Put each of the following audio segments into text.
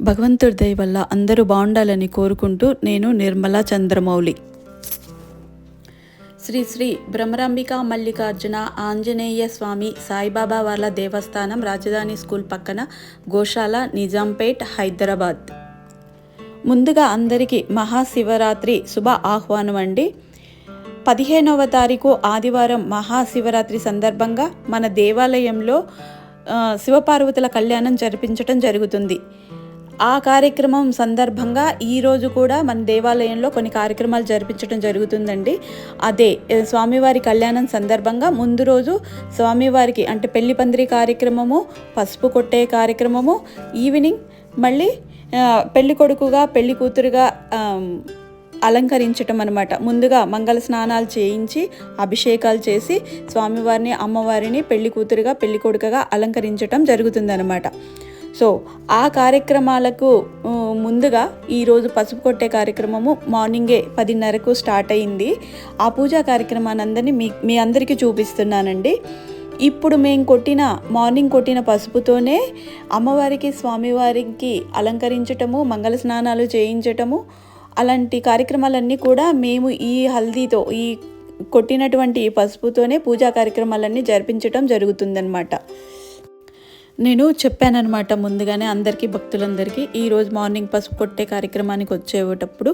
భగవంతుడి దయ వల్ల అందరూ బాగుండాలని కోరుకుంటూ నేను నిర్మలా చంద్రమౌళి. శ్రీ శ్రీ భ్రమరాంబిక మల్లికార్జున ఆంజనేయ స్వామి సాయిబాబా వాళ్ళ దేవస్థానం రాజధాని స్కూల్ పక్కన గోశాల నిజాంపేట్ హైదరాబాద్. ముందుగా అందరికీ మహాశివరాత్రి శుభ ఆహ్వానం అండి. పదిహేనవ తారీఖు ఆదివారం మహాశివరాత్రి సందర్భంగా మన దేవాలయంలో శివపార్వతుల కళ్యాణం జరిపించటం జరుగుతుంది. ఆ కార్యక్రమం సందర్భంగా ఈరోజు కూడా మన దేవాలయంలో కొన్ని కార్యక్రమాలు జరిపించడం జరుగుతుందండి. అదే స్వామివారి కళ్యాణం సందర్భంగా ముందు రోజు స్వామివారికి అంటే పెళ్ళి పందిరి కార్యక్రమము పసుపు కొట్టే కార్యక్రమము ఈవినింగ్ మళ్ళీ పెళ్ళి కొడుకుగా పెళ్ళి కూతురుగా అలంకరించటం అనమాట ముందుగా మంగళ స్నానాలు చేయించి అభిషేకాలు చేసి స్వామివారిని అమ్మవారిని పెళ్ళి కూతురుగా పెళ్ళి కొడుకగా అలంకరించటం జరుగుతుందనమాట సో ఆ కార్యక్రమాలకు ముందుగా ఈరోజు పసుపు కొట్టే కార్యక్రమము మార్నింగే పదిన్నరకు స్టార్ట్ అయింది. ఆ పూజా కార్యక్రమాన్ని అందరినీ మీ మీ అందరికీ చూపిస్తున్నానండి. ఇప్పుడు మేము కొట్టిన మార్నింగ్ కొట్టిన పసుపుతోనే అమ్మవారికి స్వామివారికి అలంకరించటము మంగళ స్నానాలు చేయించటము అలాంటి కార్యక్రమాలన్నీ కూడా మేము ఈ హల్దీతో ఈ కొట్టినటువంటి పసుపుతోనే పూజా కార్యక్రమాలన్నీ జరిపించటం జరుగుతుందన్నమాట. నేను చెప్పానన్నమాట ముందుగానే అందరికీ భక్తులందరికీ. ఈరోజు మార్నింగ్ పసుపు కొట్టే కార్యక్రమానికి వచ్చేటప్పుడు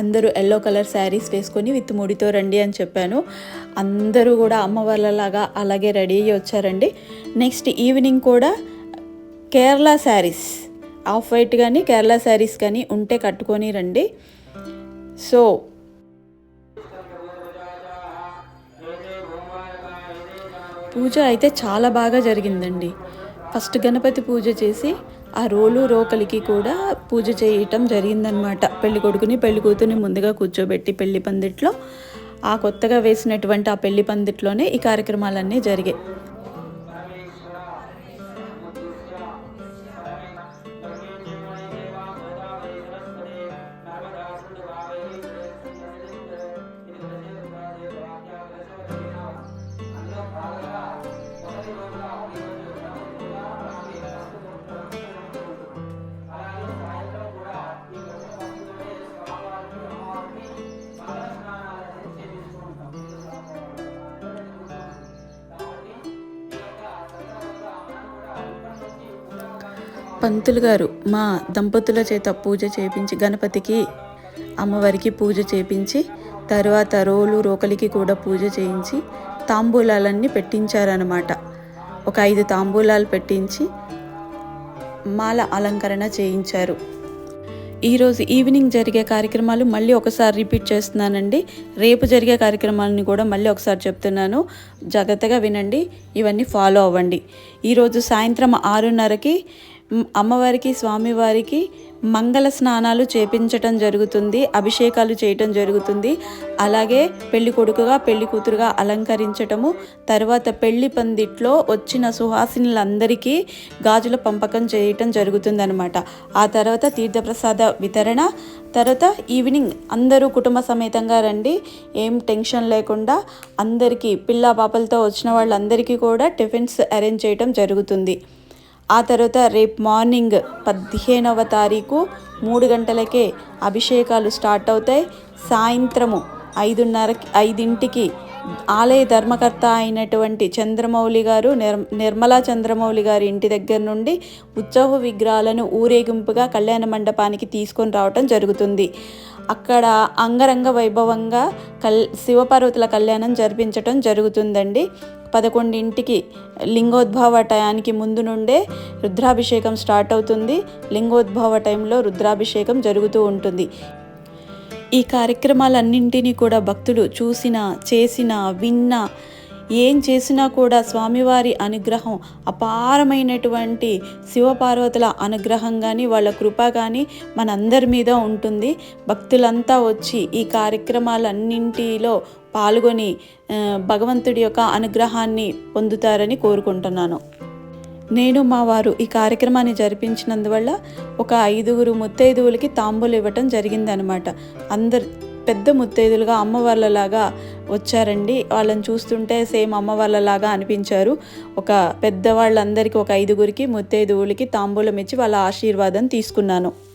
అందరూ ఎల్లో కలర్ శారీస్ వేసుకొని విత్ ముడితో రండి అని చెప్పాను. అందరూ కూడా అమ్మవార్లలాగా అలాగే రెడీ అయ్యి వచ్చారండి. నెక్స్ట్ ఈవినింగ్ కూడా కేరళ శారీస్ ఆఫ్ వైట్ కానీ కేరళ శారీస్ కానీ ఉంటే కట్టుకొని రండి. సో పూజ అయితే చాలా బాగా జరిగిందండి. ఫస్ట్ గణపతి పూజ చేసి ఆ రోలు రోకలికి కూడా పూజ చేయటం జరిగిందనమాట పెళ్ళి కొడుకుని పెళ్ళి కూతుని ముందుగా కూర్చోబెట్టి పెళ్ళి పందిట్లో ఆ కొత్తగా వేసినటువంటి ఆ పెళ్ళి పందిట్లోనే ఈ కార్యక్రమాలన్నీ జరిగాయి. పంతులు గారు మా దంపతుల చేత పూజ చేపించి గణపతికి అమ్మవారికి పూజ చేపించి తర్వాత రోలు రోకలికి కూడా పూజ చేయించి తాంబూలాలన్నీ పెట్టించారనమాట ఒక ఐదు తాంబూలాలు పెట్టించి మాల అలంకరణ చేయించారు. ఈరోజు ఈవినింగ్ జరిగే కార్యక్రమాలు మళ్ళీ ఒకసారి రిపీట్ చేస్తున్నానండి. రేపు జరిగే కార్యక్రమాలని కూడా మళ్ళీ ఒకసారి చెప్తున్నాను. జాగ్రత్తగా వినండి ఇవన్నీ ఫాలో అవ్వండి. ఈరోజు సాయంత్రం ఆరున్నరకి అమ్మవారికి స్వామివారికి మంగళ స్నానాలు చేపించటం జరుగుతుంది అభిషేకాలు చేయటం జరుగుతుంది. అలాగే పెళ్ళి కొడుకుగా పెళ్ళి కూతురుగా అలంకరించటము తర్వాత పెళ్ళి పందిట్లో వచ్చిన సుహాసినులందరికీ గాజుల పంపకం చేయటం జరుగుతుందనమాట ఆ తర్వాత తీర్థప్రసాద వితరణ తర్వాత ఈవినింగ్ అందరూ కుటుంబ సమేతంగా రండి ఏం టెన్షన్ లేకుండా అందరికీ పిల్ల పాపలతో వచ్చిన వాళ్ళందరికీ కూడా టిఫిన్స్ అరేంజ్ చేయటం జరుగుతుంది. ఆ తర్వాత రేపు మార్నింగ్ పదిహేనవ తారీఖు మూడు గంటలకే అభిషేకాలు స్టార్ట్ అవుతాయి. సాయంత్రము ఐదున్నర ఐదింటికి ఆలయ ధర్మకర్త అయినటువంటి చంద్రమౌళి గారు నిర్ నిర్మలా చంద్రమౌళి గారి ఇంటి దగ్గర నుండి ఉత్సవ విగ్రహాలను ఊరేగింపుగా కళ్యాణ మండపానికి తీసుకొని రావటం జరుగుతుంది. అక్కడ అంగరంగ వైభవంగా కల్ శివపార్వతుల కళ్యాణం జరిపించటం జరుగుతుందండి. పదకొండింటికి లింగోద్భవ టయానికి ముందు నుండే రుద్రాభిషేకం స్టార్ట్ అవుతుంది. లింగోద్భవ టైంలో రుద్రాభిషేకం జరుగుతూ ఉంటుంది. ఈ కార్యక్రమాలన్నింటినీ కూడా భక్తులు చూసిన చేసిన విన్నా ఏం చేసినా కూడా స్వామివారి అనుగ్రహం అపారమైనటువంటి శివపార్వతుల అనుగ్రహం కానీ వాళ్ళ కృప కానీ మనందరి మీద ఉంటుంది. భక్తులంతా వచ్చి ఈ కార్యక్రమాలన్నింటిలో పాల్గొని భగవంతుడి యొక్క అనుగ్రహాన్ని పొందుతారని కోరుకుంటున్నాను. నేను మా వారు ఈ కార్యక్రమాన్ని జరిపించినందువల్ల ఒక ఐదుగురు ముత్తైదువులకి తాంబూలు ఇవ్వటం జరిగిందనమాట. అందరు పెద్ద ముత్తైదులుగా అమ్మ వాళ్ళలాగా వచ్చారండి. వాళ్ళని చూస్తుంటే సేమ్ అమ్మ వాళ్ళలాగా అనిపించారు. ఒక పెద్దవాళ్ళందరికీ ఒక ఐదుగురికి ముత్తైదువులకి తాంబూలం ఇచ్చి వాళ్ళ ఆశీర్వాదం తీసుకున్నాను.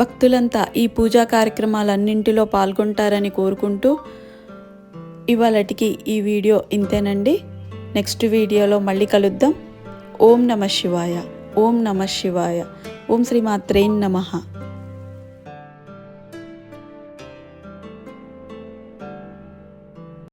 భక్తులంతా ఈ పూజా కార్యక్రమాలన్నింటిలో పాల్గొంటారని కోరుకుంటూ ఇవాళటికి ఈ వీడియో ఇంతేనండి. నెక్స్ట్ వీడియోలో మళ్ళీ కలుద్దాం. ఓం నమ శివాయ. ఓం నమ శివాయ. ఓం శ్రీమాత్రేన్ నమః.